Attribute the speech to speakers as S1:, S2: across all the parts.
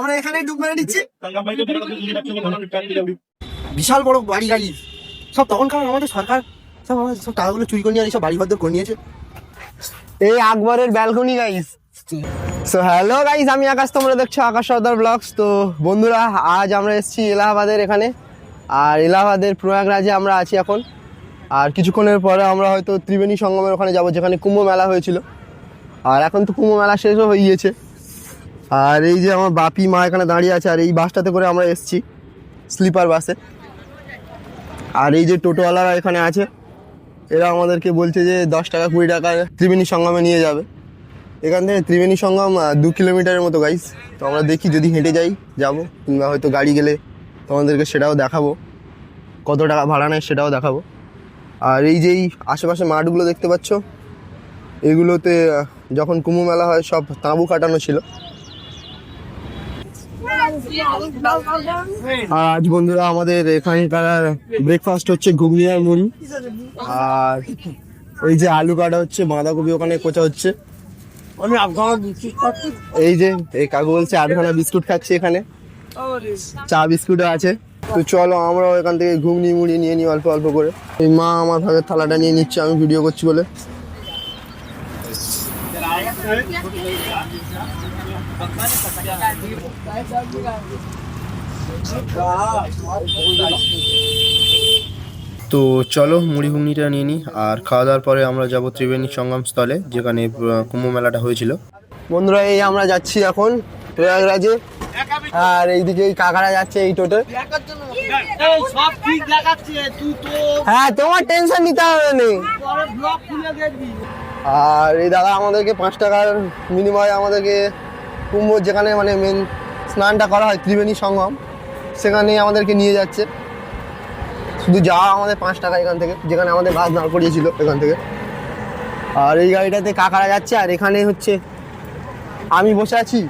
S1: আমরা এখানে ডুব মেরে নিচ্ছি বিশাল বড় বাড়ি গাড়ি। সব তখনকার আমাদের সরকার সব আমাদের সব টাকাগুলো চুরি করে নিয়ে সব বাড়ি ভদ্র করে নিয়েছে।
S2: এই আকবরের balcony guys so hello guys আমি আকাশ তোমরা দেখছ আকাশ সর্দার ব্লগস। তো বন্ধুরা আজ আমরা এসেছি এলাহাবাদের এখানে। আর এলাহাবাদের প্রয়াগরাজে আমরা আছি এখন। আর কিছুক্ষণের পরে আমরা হয়তো ত্রিবেণী সঙ্গমের ওখানে যাব যেখানে কুম্ভ মেলা হয়েছিল। আর এখন তো কুম্ভ মেলা শেষও হয়ে গিয়েছে। আর এই যে আমার বাপি মা এখানে দাঁড়িয়ে আছে, আর এই বাসটাতে করে আমরা এসেছি স্লিপার বাসে আর এই যে টোটোওয়ালারা এখানে আছে, এরা আমাদেরকে বলছে যে দশ টাকা, কুড়ি টাকা ত্রিবেণী সঙ্গমে নিয়ে যাবে। এখান থেকে ত্রিবেণী সঙ্গম দু কিলোমিটারের মতো গাইস তো আমরা দেখি যদি হেঁটে যাই, যাব, কিংবা হয়তো গাড়ি গেলে তোমাদেরকে সেটাও দেখাবো। কত টাকা ভাড়া নেয় সেটাও দেখাবো। আর এই যেই আশেপাশে মাঠগুলো দেখতে পাচ্ছ, এগুলোতে যখন কুম্ভ মেলা হয় সব তাঁবু কাটানো ছিল। আর আজ বন্ধুরা আমাদের এখানকার ব্রেকফাস্ট হচ্ছে ঘুগনি আর মুড়ি। আর এই যে আলু কাটা হচ্ছে বাঁধাকপি ওখানে কোচা হচ্ছে। এই যে এই কাকু বলছে আধখানা বিস্কুট খাচ্ছে এখানে। চা বিস্কুটও আছে। তো চলো আমরাও এখান থেকে ঘুগনি মুড়ি নিয়ে নিই অল্প অল্প করে। এই মা আমার ভাগের থালাটা নিয়ে নিচ্ছে আমি ভিডিও করছি বলে।
S3: তো চলো মুড়ি ঘুগনিটা নিয়ে নিই আর খাওয়া দাওয়ার পরে আমরা যাব ত্রিবেণী সঙ্গম স্থলে যেখানে কুম্ভ মেলাটা হয়েছিল।
S2: বন্ধুরা এই আমরা যাচ্ছি এখন প্রয়াগরাজে আর এইদিকে এই কাকারা যাচ্ছে এই টোটে।
S1: সব ঠিক দেখাচ্ছে তুই তো
S2: হ্যাঁ তোমার টেনশন নিতে হবে নেই আর এই দাদা আমাদেরকে পাঁচ টাকার বিনিময়ে আমাদেরকে কুম্ভ যেখানে মানে মেন স্নানটা করা হয়, ত্রিবেণী সঙ্গম সেখানে আমাদেরকে নিয়ে যাচ্ছে। শুধু যাওয়া আমাদের পাঁচ টাকা এখান থেকে, যেখানে আমাদের বাস দাঁড় করিয়েছিল এখান থেকে। আর এই গাড়িটাতে কাকারা যাচ্ছে, আর এখানে হচ্ছে আমি বসে আছি,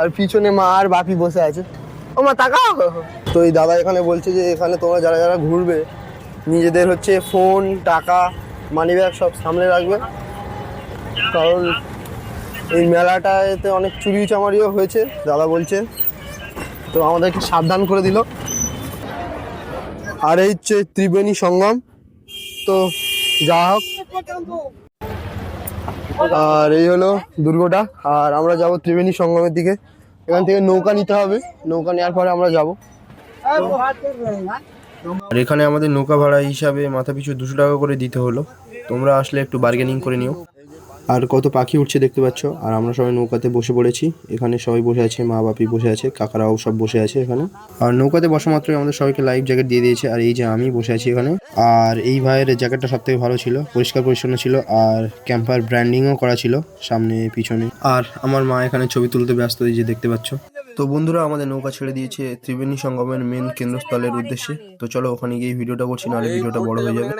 S2: আর পিছনে মা আর বাপি বসে আছে। ও মা, তাকাও! তো এই দাদা এখানে বলছে যে, এখানে তোমরা যারা যারা ঘুরবে, নিজেদের হচ্ছে ফোন টাকা মানি ব্যাগ সব সামনে রাখবে। কারণ এই মেলাটাতে অনেক চুরি চামারিও হয়েছে, দাদা বলছে। তো আমাদেরকে সাবধান করে দিল। আর এই হচ্ছে ত্রিবেণী সঙ্গম। তো যা হোক। আর এই হলো দুর্গটা। আর আমরা যাব ত্রিবেণী সঙ্গমের দিকে। এখান থেকে নৌকা নিতে হবে। নৌকা নেওয়ার পরে আমরা যাব।
S3: আর এখানে আমাদের নৌকা ভাড়া হিসাবে মাথা পিছু দুশো টাকা করে দিতে হলো। তোমরা আসলে একটু বার্গেনিং করে নিও। আর কত পাখি উঠছে দেখতে পাচ্ছ? আর আমরা সবাই নৌকাতে বসে পড়েছি। এখানে সবাই বসে আছে, মা বাপি বসে আছে, কাকারাও সব বসে আছে এখানে। আর নৌকাতে বসা মাত্রই আমাদের সবাইকে লাইফ জ্যাকেট দিয়ে দিয়েছে, আর এই যে আমি বসে আছি এখানে। আর এই ভাইয়ের জ্যাকেটটা সব থেকে ভালো ছিল, পরিষ্কার পরিচ্ছন্ন ছিল, আর ক্যাম্পার ব্র্যান্ডিংও করা ছিল সামনে, পিছনে। আর আমার মা এখানে ছবি তুলতে ব্যস্ত, এই যে দেখতে পাচ্ছ। তো বন্ধুরা আমাদের নৌকা ছেড়ে দিয়েছে ত্রিবেণী সঙ্গমের মেন কেন্দ্রস্থলের উদ্দেশ্যে। তো চলো ওখানে গিয়ে ভিডিওটা করছি নাহলে ভিডিওটা বড় হয়ে যাবে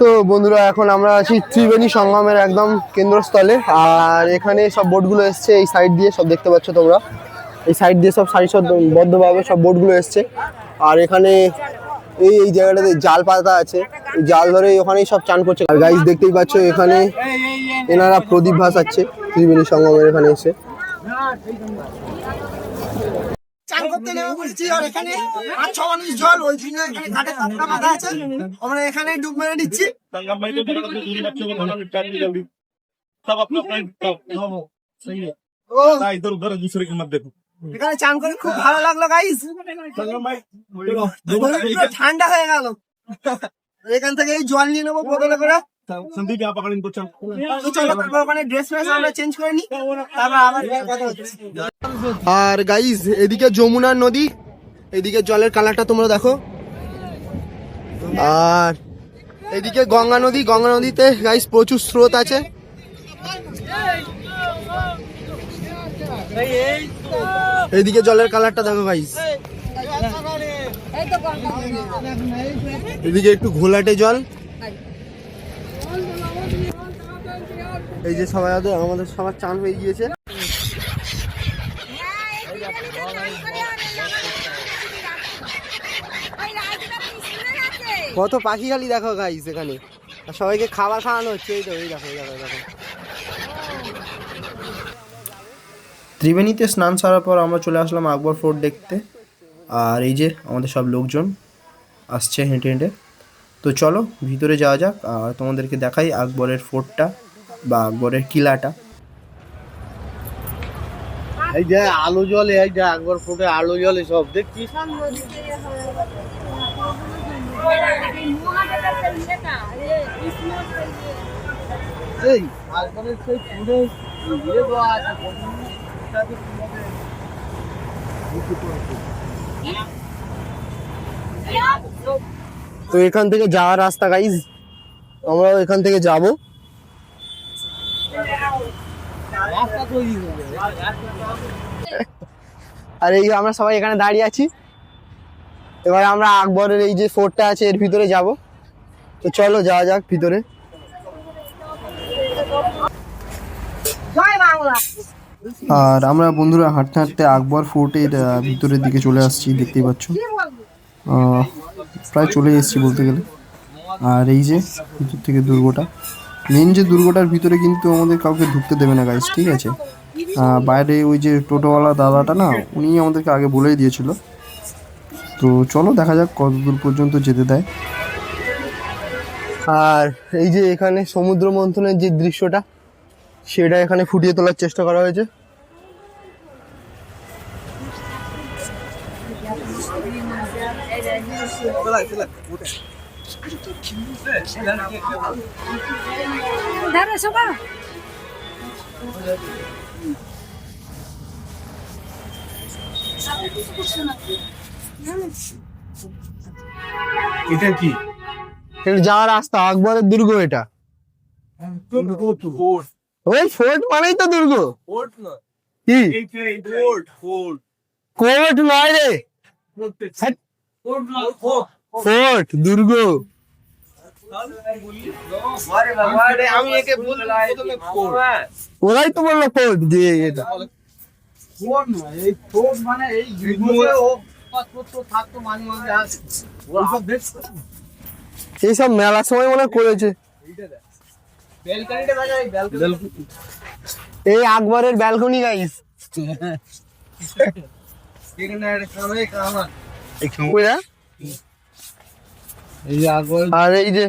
S2: তো বন্ধুরা এখন আমরা আছি ত্রিবেণী সঙ্গমের একদম কেন্দ্রস্থলে। আর এখানে সব বোটগুলো এসছে এই সাইড দিয়ে সব দেখতে পাচ্ছ তোমরা। এই সাইড দিয়ে সব সারিবদ্ধভাবে সব বোটগুলো এসছে। আর এখানে এই এই জায়গাটাতে জাল পাতা আছে। জাল ধরে ওখানেই সব চান করছে। আর গাইস দেখতেই পাচ্ছ এখানে এনারা প্রদীপ ভাসাচ্ছে। ত্রিবেণী সঙ্গমের এখানে এসে।
S1: এখানে এখানে চান করে খুব ভালো লাগল গাইস ঠান্ডা হয়ে গেল। এখান থেকে জল নিয়ে নেব বোতলে করে।
S4: সন্দীপ হ্যাঁ,
S1: তো চল চল হ্যাঁ। ওখানে ড্রেস ফ্রেস আমরা চেঞ্জ করে নি। হ্যাঁ, তারপর আবার কথা
S2: আর গাইস এদিকে যমুনা নদী এদিকে জলের কালারটা তোমরা দেখো। আর এদিকে গঙ্গা নদী গঙ্গা নদীতে গাইস প্রচুর স্রোত আছে। এদিকে জলের কালারটা দেখো গাইস এদিকে একটু ঘোলাটে জল। এই যে সবাই আমাদের- আমাদের সবার চান হয়ে গিয়েছে। কত পাখি খালি দেখো গাইস এখানে। আর সবাইকে খাবার খাওয়ানো হচ্ছে, এই তো, এই দেখো দেখো দেখো।
S3: ত্রিবেণীতে স্নান সারার পর আমরা চলে আসলাম আকবর ফোর্ট দেখতে। আর এই যে আমাদের সব লোকজন আসছে হেঁটে হেঁটে। তো চলো, ভিতরে যাওয়া যাক, আর তোমাদেরকে দেখাই আকবরের ফোর্টটা। বা আকবরের কিলাটা।
S2: এই যে আলো জলে এই যে একবার ফোটে আলো জলে সব দেখছিস এই একবারের সেই পুরো ইয়ে দেওয়া আছে তো এখান থেকে যাওয়ার রাস্তা গাইজ আমরা এখান থেকে যাব। আর এই আমরা সবাই এখানে দাঁড়িয়ে আছি। এবার আমরা আকবরের এই যে ফোর্টটা আছে, এর ভিতরে যাব। তো চলো যাওয়া যাক ভিতরে।
S3: আর আমরা বন্ধুরা হাঁটতে হাঁটতে আকবর ফোর্টের ভিতরের দিকে চলে আসছি, দেখতেই পাচ্ছ। প্রায় চলে এসেছি বলতে গেলে। আর এই যে ভিতর থেকে দুর্গটা। মেন যে দুর্গটার ভিতরে কিন্তু আমাদের কাউকে ঢুকতে দেবে না গাইস ঠিক আছে? বাইরে ওই যে টোটোওয়ালা দাদাটা না, উনি আমাদেরকে আগে বলেই দিয়েছিল। তো চলো, দেখা যাক কত দূর পর্যন্ত যেতে দেয়।
S2: আর এই যে এখানে সমুদ্র মন্থনের যে দৃশ্যটা, সেটা এখানে ফুটিয়ে তোলার চেষ্টা করা হয়েছে।
S4: এটা কি?
S2: এটা যাওয়ার রাস্তা আকবরের দুর্গ এটা। ওই ফোর্ট মানেই তো দুর্গ। কি?
S4: ফোর্ট ফোর্ট
S2: কোর্ট নয় রে। ফোর্ট
S1: আমি একে দুর্গ
S2: ওরাই তো বলল ফোর্ট যে এটা।
S1: ফোর্ট ফোর্ট মানে এই দেখছ?
S2: এইসব মেলার সময় মনে করেছে। এই আকবরের ব্যালকনি গাইস
S1: এখানে একটা কামাই কামান
S2: কইরা
S1: এই যে আকবর
S2: আর এই যে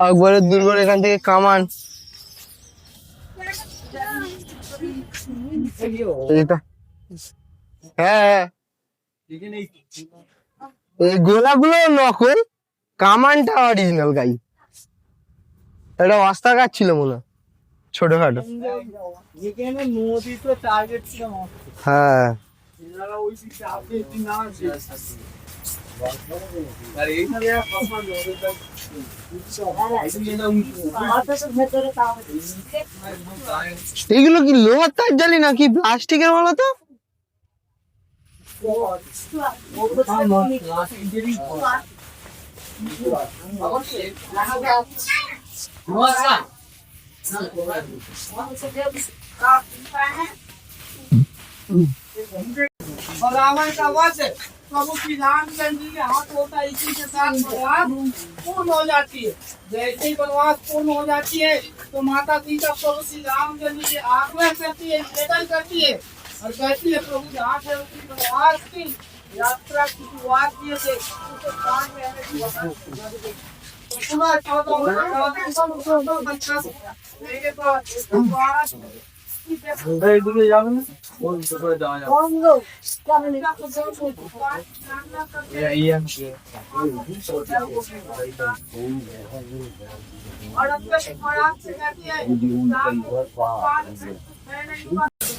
S2: আকবরের দুর্গর এখান থেকে কামান। হ্যাঁ হ্যাঁ। এই গোলাগুলো নকল কামানটা অরিজিনাল গাই। এটা অস্তাকার ছিল মনে হয় ছোটখাটো। হ্যাঁ। এগুলো কি লোহার তার জালি নাকি প্লাস্টিকের বলো তো
S1: আমার আওয়াজ प्रभु श्री रामचंद्र जी के हाथ होता है, इसी के साथ पूर्ण हो जाती है। जैसे ही वनवास पूर्ण हो जाती है तो माता सीता प्रभु श्री रामचंद्र जी आग्रह करती है, निवेदन करती है और कहती है, प्रभु, जहाँ से उसकी वनवास की यात्रा की शुरुआत किए थे उसके प्राण में हमें की तो चौदह चौदह बच्चा मेरे पास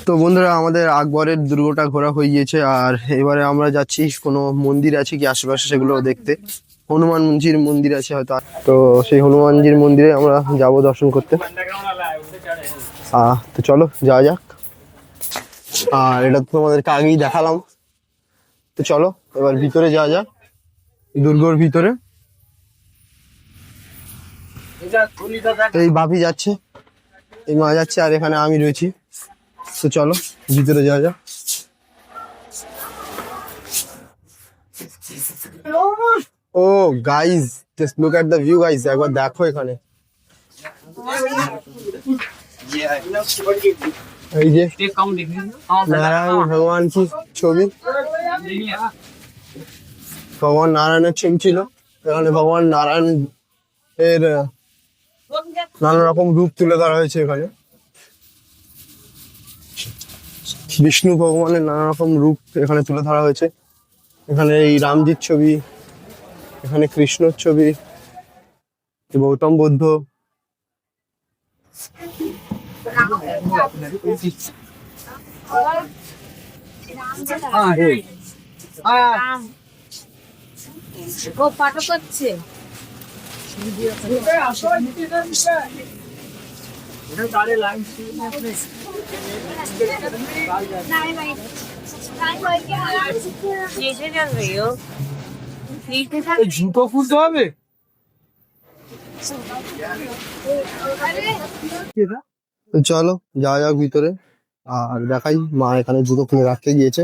S2: তো বন্ধুরা, আমাদের আকবরের দুর্গটা ঘোরা হয়ে গিয়েছে, আর এবারে আমরা যাচ্ছি, কোনো মন্দির আছে কি আশেপাশে সেগুলো দেখতে? হনুমানজির মন্দির আছে হয়তো। তো সেই হনুমানজির মন্দিরে আমরা যাব দর্শন করতে। তো চলো, যাওয়া যাক। আর এটা তো তোমাদেরকে আগেই দেখালাম। তো চলো, এবার ভিতরে যাওয়া যাক। দুর্গর ভিতরে। এই বাপি যাচ্ছে। এই মা যাচ্ছে, আর এখানে আমি রয়েছি। তো চলো, ভিতরে যাওয়া যাক। ও guys just look at the view guys একবার দেখো এখানে। এই যে নারায়ণ ভগবান কি ছবি? ভগবান নারায়ণের ছবি ছিল। এখানে ভগবান নারায়ণ এর নানা রকম রূপ তুলে ধরা হয়েছে এখানে। বিষ্ণু ভগবানের নানা রকম রূপ এখানে তুলে ধরা হয়েছে। এখানে এই রামজির ছবি এখানে কৃষ্ণর ছবি গৌতম বুদ্ধ।
S5: পাঠক করছে
S1: জুতো খুলতে হবে
S2: তো চলো যাওয়া যাক ভিতরে। আর দেখাই মা এখানে জুতো খুলে রাখতে গিয়েছে।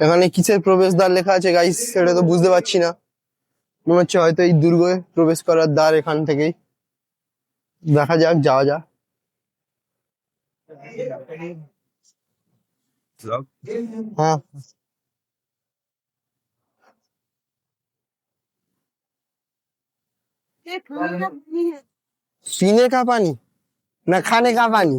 S2: এখানে কিসের প্রবেশদ্বার লেখা আছে গাইস সেটা তো বুঝতে পারছি না। মনে হচ্ছে হয়তো এই দুর্গে প্রবেশ করার দ্বার এখান থেকেই। দেখা যাক, যাওয়া যাক। হ্যাঁ। কা পানি? না, খানে কা পানি?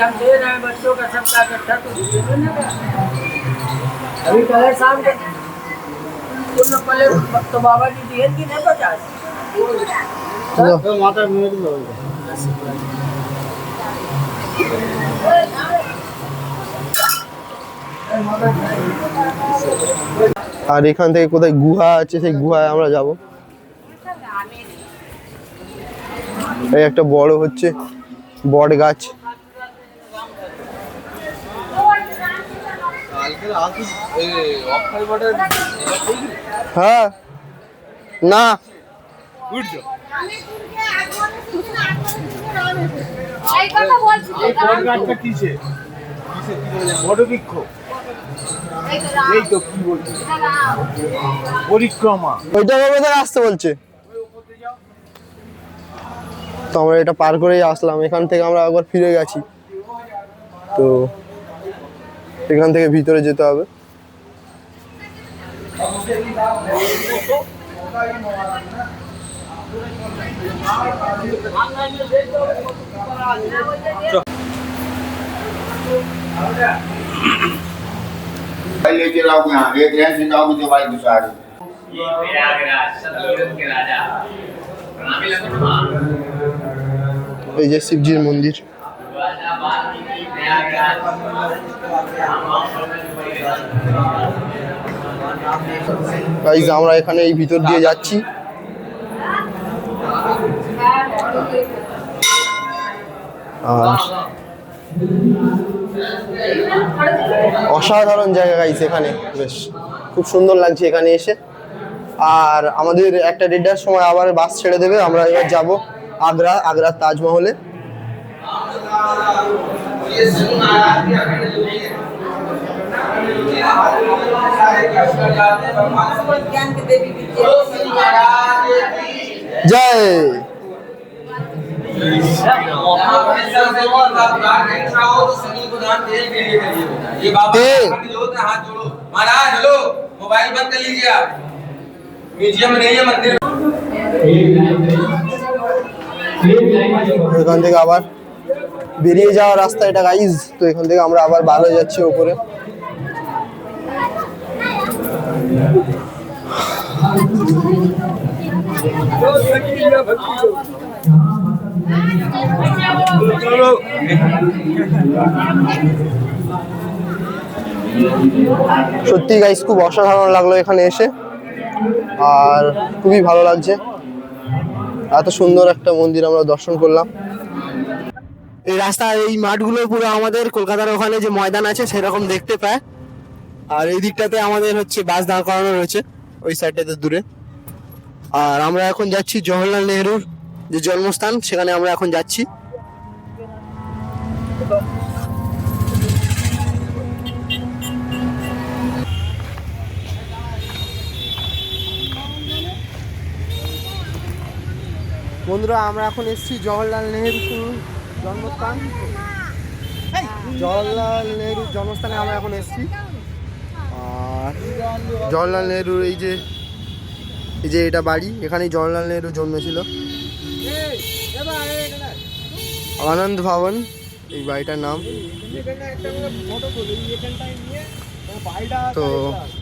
S1: हम दे रहे हैं बच्चों का सबका इकट्ठा तो अभी कल शाम को तुम पहले तो बाबा जी दिए कि नहीं पचास माता
S2: আর এখান থেকে কোথায় গুহা আছে সেই গুহায় আমরা যাব। এই একটা বড় হচ্ছে বট গাছ। হ্যাঁ। না।
S5: এই কথা বলছি
S2: আসতে বলছে। তো আমরা এটা পার করেই আসলাম। এখান থেকে আমরা একবার ফিরে গেছি। তো এখান থেকে ভিতরে যেতে হবে।
S6: भाई लेके जाओगे यहाँ एक ट्रेन से जाओगे तो भाई दूसरा आगे
S2: এই যে শিবজির মন্দির গাইজ আমরা এখানে এই ভিতর দিয়ে যাচ্ছি আর অসাধারণ জায়গা গাইছে এখানে, বেশ, খুব সুন্দর লাগছে এখানে এসে। আর আমাদের একটা দেড়টার সময় আবার বাস ছেড়ে দেবে, আমরা এবার যাব আগ্রা আগ্রার তাজমহলে। জয়!
S7: महाराज हेलो मोबाइल बंद कर लीजिए आप म्यूजियम नहीं है मंदिर
S2: এখান থেকে আবার বেরিয়ে যাওয়ার রাস্তা এটা গাইজ তো এখান থেকে আমরা আবার বার হয়ে যাচ্ছি ওপরে সত্যি গাইস খুব অসাধারণ লাগল এখানে এসে। আর খুবই ভালো লাগছে। এত সুন্দর একটা মন্দির আমরা দর্শন করলাম। এই রাস্তা এই মাঠগুলো পুরো আমাদের কলকাতার ওখানে যে ময়দান আছে, সেরকম দেখতে পায়। আর এই দিকটাতে আমাদের হচ্ছে বাস দাঁড় করানো রয়েছে, ওই সাইডটাতে দূরে। আর আমরা এখন যাচ্ছি জওহরলাল নেহরুর যে জন্মস্থান সেখানে আমরা এখন যাচ্ছি। বন্ধুরা আমরা এখন এসেছি জওহরলাল নেহরু জন্মস্থান। জওহরলাল নেহরুর জন্মস্থানে আমরা এখন এসেছি। আর জওহরলাল নেহরুর এই যে এই যে এটা বাড়ি এখানেই জওহরলাল নেহরু জন্মেছিল। আনন্দ ভবন, এই বাড়িটার নাম। তো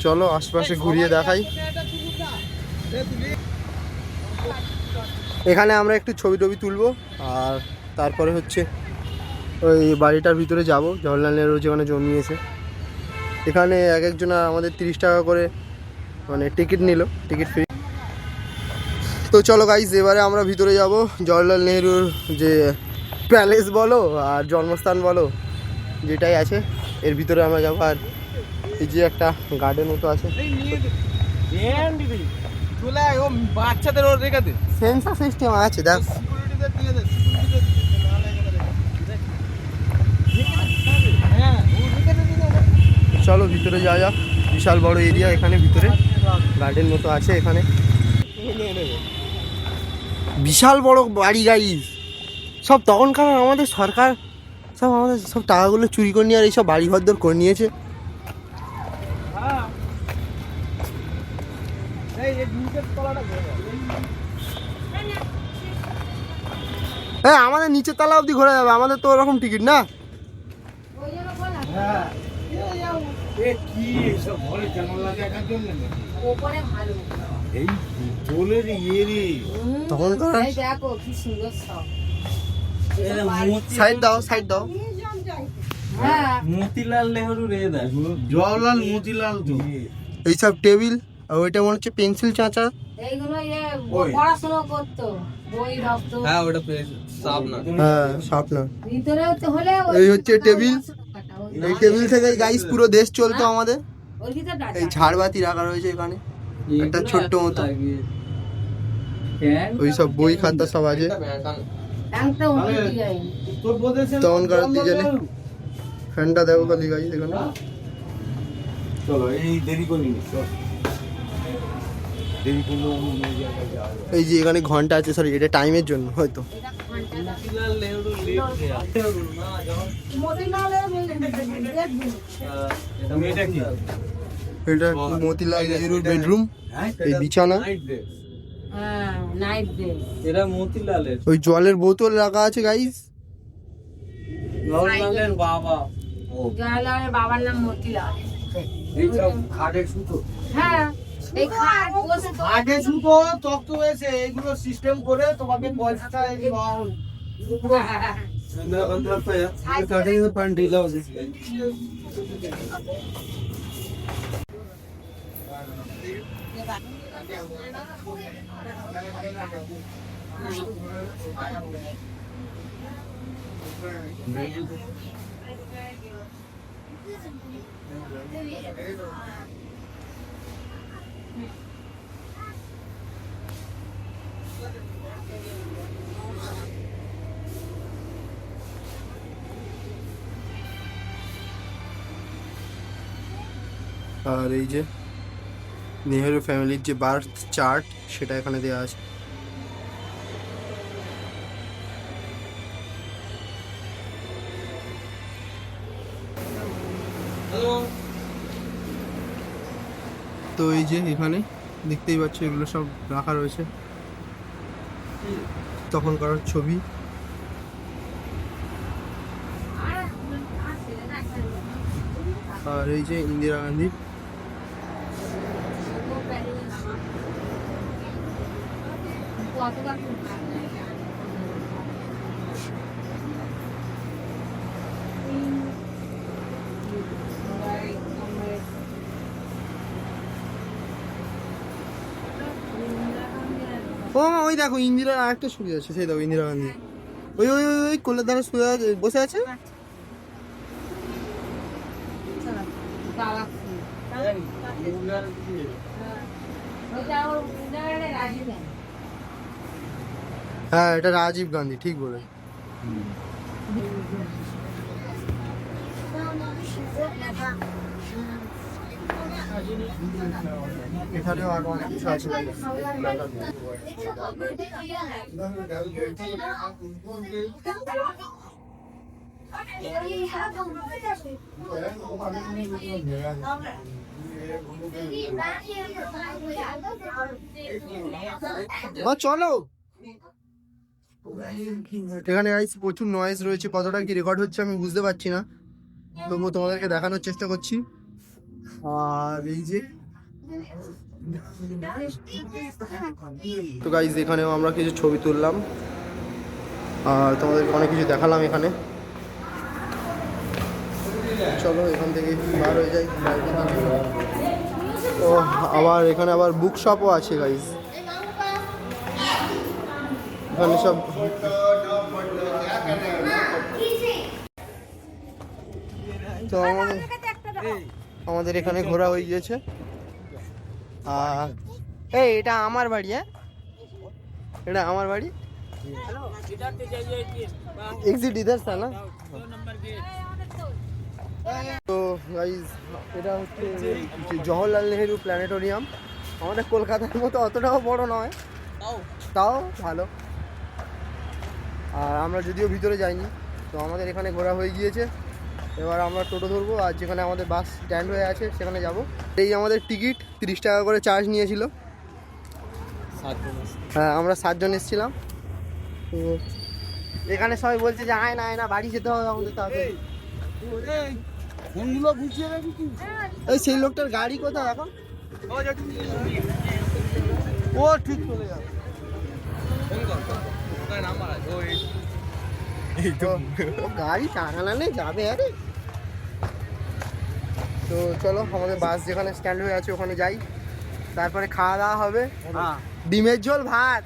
S2: চলো আশপাশে ঘুরিয়ে দেখাই। এখানে আমরা একটু ছবি টবি তুলবো, আর তারপরে হচ্ছে ওই বাড়িটার ভিতরে যাব জওয়াহরলাল নেহরু যেখানে জন্মিয়েছে। এখানে এক একজনের আমাদের তিরিশ টাকা করে মানে টিকিট নিল, টিকিট ফ্রি। তো চলো গাইজ এবারে আমরা ভিতরে যাব জওয়াহরলাল নেহরুর যে প্যালেস বলো আর জন্মস্থান বলো, যেটাই আছে, এর ভিতরে আমরা যাব। আর এই যে একটা গার্ডেন মতো আছে।
S7: বাচ্চাদের ওর রেখে দে
S2: সেন্সার সিস্টেম আছে, দেখ। চলো, ভিতরে যাওয়া যাক। বিশাল বড় এরিয়া এখানে, ভিতরে। গার্ডেন মতো আছে এখানে। বিশাল বড় বাড়ি গাইজ সব তখনকার আমাদের সরকার সব আমাদের সব টাকাগুলো চুরি করে নিয়ে আর এইসব বাড়ি ঘর করে নিয়েছে। হ্যাঁ আমাদের নিচের তলা অবধি ঘোরা যাবে আমাদের তো ওরকম টিকিট না?
S5: তখন
S2: তখনকার
S5: এই দেখো কি সুন্দর সব।
S2: সাইড দাও সাইড দাও।
S5: হ্যাঁ।
S7: মতিলাল নেহরু রে
S4: জওয়াহরলাল মতিলাল তো।
S2: এইসব টেবিল আর ওইটা মনে হচ্ছে পেন্সিল চাঁচা।
S5: এইগুলো ইয়ে
S7: হ্যাঁ
S2: হ্যাঁ এই হচ্ছে টেবিল। এই টেবিল থেকে গাইস পুরো দেশ চলতো আমাদের। এই ঝাড়বাতি রাখা রয়েছে এখানে। একটা ছোট্ট মতো। ওই সব বই খাতা সব আছে। ফ্যানটা দেখো খালি গাইস এখানে।
S4: চলো এই দেরি।
S2: এই যে এখানে ঘণ্টা আছে সরি এটা টাইমের জন্য হয়তো।
S5: এটা ঘণ্টা
S7: মতিলাল
S2: নেহরুর বেডরুম।
S4: হ্যাঁ?
S2: এই বিছানা?
S5: হ্যাঁ
S7: এরা মতিলালের।
S2: ওই জলের বোতল রাখা আছে গাইস
S7: জওয়াহরলালের বাবা।
S5: জওয়াহরলালের বাবার নাম মতিলাল।
S4: এইসব খাটের সুতো।
S5: হ্যাঁ এই খাট বসে তো
S1: আগে শুধু তক্ত হয়েছে এগুলো সিস্টেম করে তোমাকে পয়সাটা এই
S2: যে নেহেরু ফ্যামিলির যে বার্থ চার্ট সেটা এখানে দেওয়া আছে। তো এই যে এখানে দেখতেই পাচ্ছ এগুলো সব রাখা রয়েছে। তখনকার ছবি। আর এই যে ইন্দিরা গান্ধী
S5: কতবার
S2: ও মা ওই দেখো ইন্দিরার আরেকটা ছবি আছে সেই দেখো ইন্দিরা গান্ধী ওই ওই ওই ওই কোলের ধারে শুয়ে আছে বসে আছে
S5: বাবা ওইটা ওর উন্নয়নে রাজি দেন
S2: হ্যাঁ এটা রাজীব গান্ধী ঠিক বলে এখানেও আরও অনেক কিছু আছে। মা চলো। এখানে গাইস প্রচুর নয়েজ রয়েছে। কতটা কি রেকর্ড হচ্ছে আমি বুঝতে পারছি না। তবুও তোমাদেরকে দেখানোর চেষ্টা করছি। আর এই যে তো গাইজ এখানেও আমরা কিছু ছবি তুললাম। আর তোমাদেরকে অনেক কিছু দেখালাম এখানে। চলো এখান থেকে বার হয়ে যাই। ও, আবার এখানে আবার বুক শপও আছে গাইজ এখানে সব তো আমাদের আমাদের এখানে ঘোরা হয়ে গিয়েছে। আর এই, এটা আমার বাড়ি হ্যাঁ? এটা আমার বাড়ি। এক্সিট ইধার था না? তো এটা হচ্ছে জওহরলাল নেহেরু প্ল্যানেটোরিয়াম। আমাদের কলকাতার মতো অতটাও বড় নয়। তাও ভালো। আর আমরা যদিও ভিতরে যাইনি তো আমাদের এখানে ঘোরা হয়ে গিয়েছে। এবার আমরা টোটো ধরবো আর যেখানে আমাদের বাস স্ট্যান্ড হয়ে আছে সেখানে যাব। এই আমাদের টিকিট তিরিশ টাকা করে চার্জ নিয়েছিল। হ্যাঁ আমরা সাতজন এসেছিলাম। তো এখানে সবাই বলছে যে আয় না আয় না বাড়ি যেতে হবে আমাদের তাড়াতাড়ি
S1: ফোনগুলো গুছিয়ে রাখি কি?
S2: এই সেই লোকটার গাড়ি কোথায় এখন? ও ঠিক চলে যাবে। গাড়ি নেই যাবে আরে। তো চলো আমাদের বাস যেখানে স্ট্যান্ড হয়ে আছে ওখানে যাই। তারপরে খাওয়া দাওয়া হবে। ডিমের ঝোল ভাত।